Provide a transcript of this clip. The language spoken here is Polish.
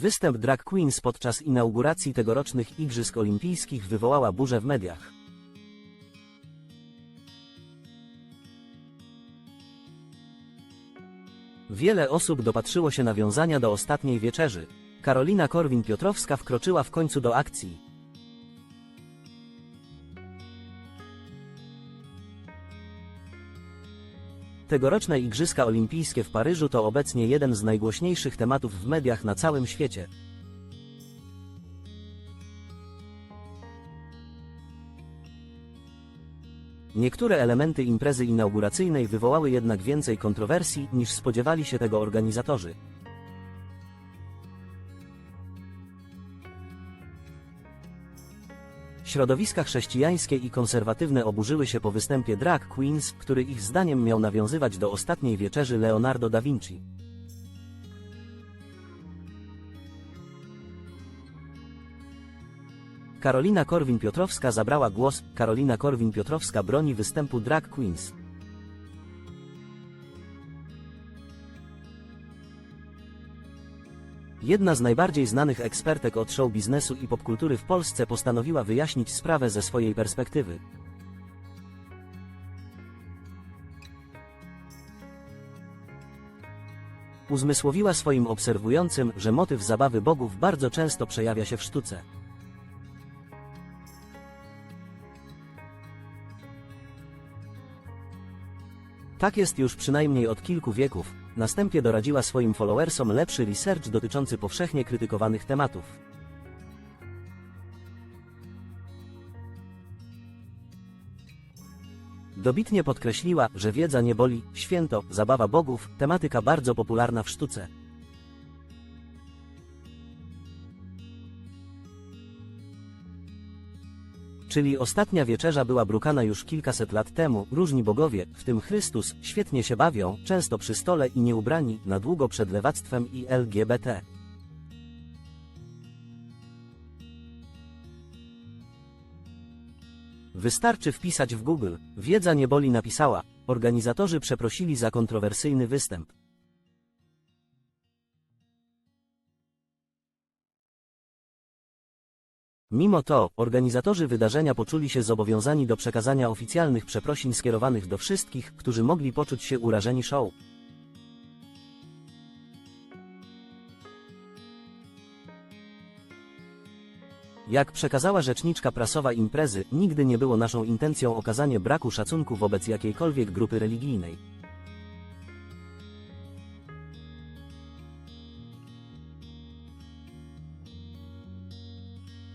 Występ drag queens podczas inauguracji tegorocznych Igrzysk Olimpijskich wywołała burzę w mediach. Wiele osób dopatrzyło się nawiązania do ostatniej wieczerzy. Karolina Korwin-Piotrowska wkroczyła w końcu do akcji. Tegoroczne Igrzyska Olimpijskie w Paryżu to obecnie jeden z najgłośniejszych tematów w mediach na całym świecie. Niektóre elementy imprezy inauguracyjnej wywołały jednak więcej kontrowersji niż spodziewali się tego organizatorzy. Środowiska chrześcijańskie i konserwatywne oburzyły się po występie drag queens, który ich zdaniem miał nawiązywać do ostatniej wieczerzy Leonardo da Vinci. Karolina Korwin-Piotrowska zabrała głos. Karolina Korwin-Piotrowska broni występu drag queens. Jedna z najbardziej znanych ekspertek od show biznesu i popkultury w Polsce postanowiła wyjaśnić sprawę ze swojej perspektywy. Uzmysłowiła swoim obserwującym, że motyw zabawy bogów bardzo często przejawia się w sztuce. Tak jest już przynajmniej od kilku wieków. Następnie doradziła swoim followersom lepszy research dotyczący powszechnie krytykowanych tematów. Dobitnie podkreśliła, że wiedza nie boli, święto, zabawa bogów, tematyka bardzo popularna w sztuce. Czyli ostatnia wieczerza była brukana już kilkaset lat temu, różni bogowie, w tym Chrystus, świetnie się bawią, często przy stole i nieubrani, na długo przed lewactwem i LGBT. Wystarczy wpisać w Google, wiedza nie boli napisała, organizatorzy przeprosili za kontrowersyjny występ. Mimo to, organizatorzy wydarzenia poczuli się zobowiązani do przekazania oficjalnych przeprosin skierowanych do wszystkich, którzy mogli poczuć się urażeni show. Jak przekazała rzeczniczka prasowa imprezy, nigdy nie było naszą intencją okazanie braku szacunku wobec jakiejkolwiek grupy religijnej.